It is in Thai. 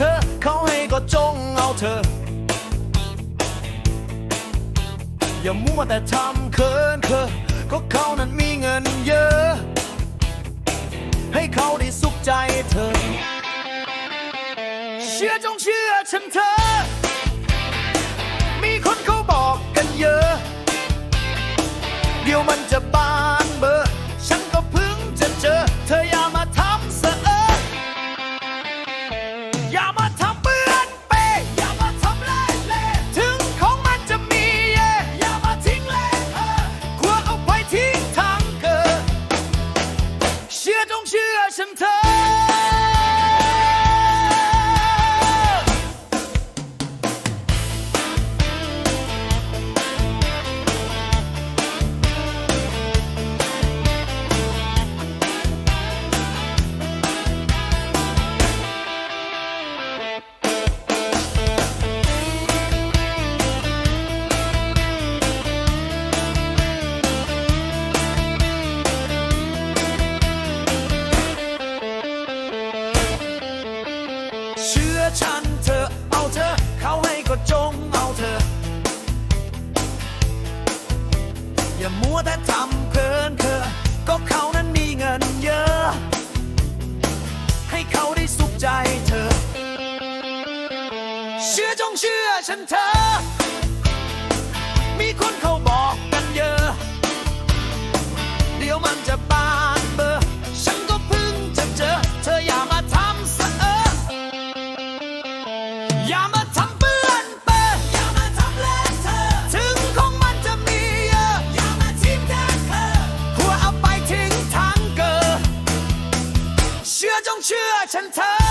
เธอ เขาให้ก็จงเอาเธอ อย่ามัวแต่ทำเขินเคินก็เขานั้นมีเงินเยอะ ให้เขาได้สุขใจเธอ เชื่อจงเชื่อฉันเธอ อย่ เชื่อฉันเธอเอาเธอ เขาให้ก็จงเอาเธอ อย่ามัวแต่ทำเพลินเธอ ก็เขานั้นมีเงินเยอะ ให้เขาได้สุขใจเธอ เชื่อจงเชื่อฉันเธอ ฉันเธอ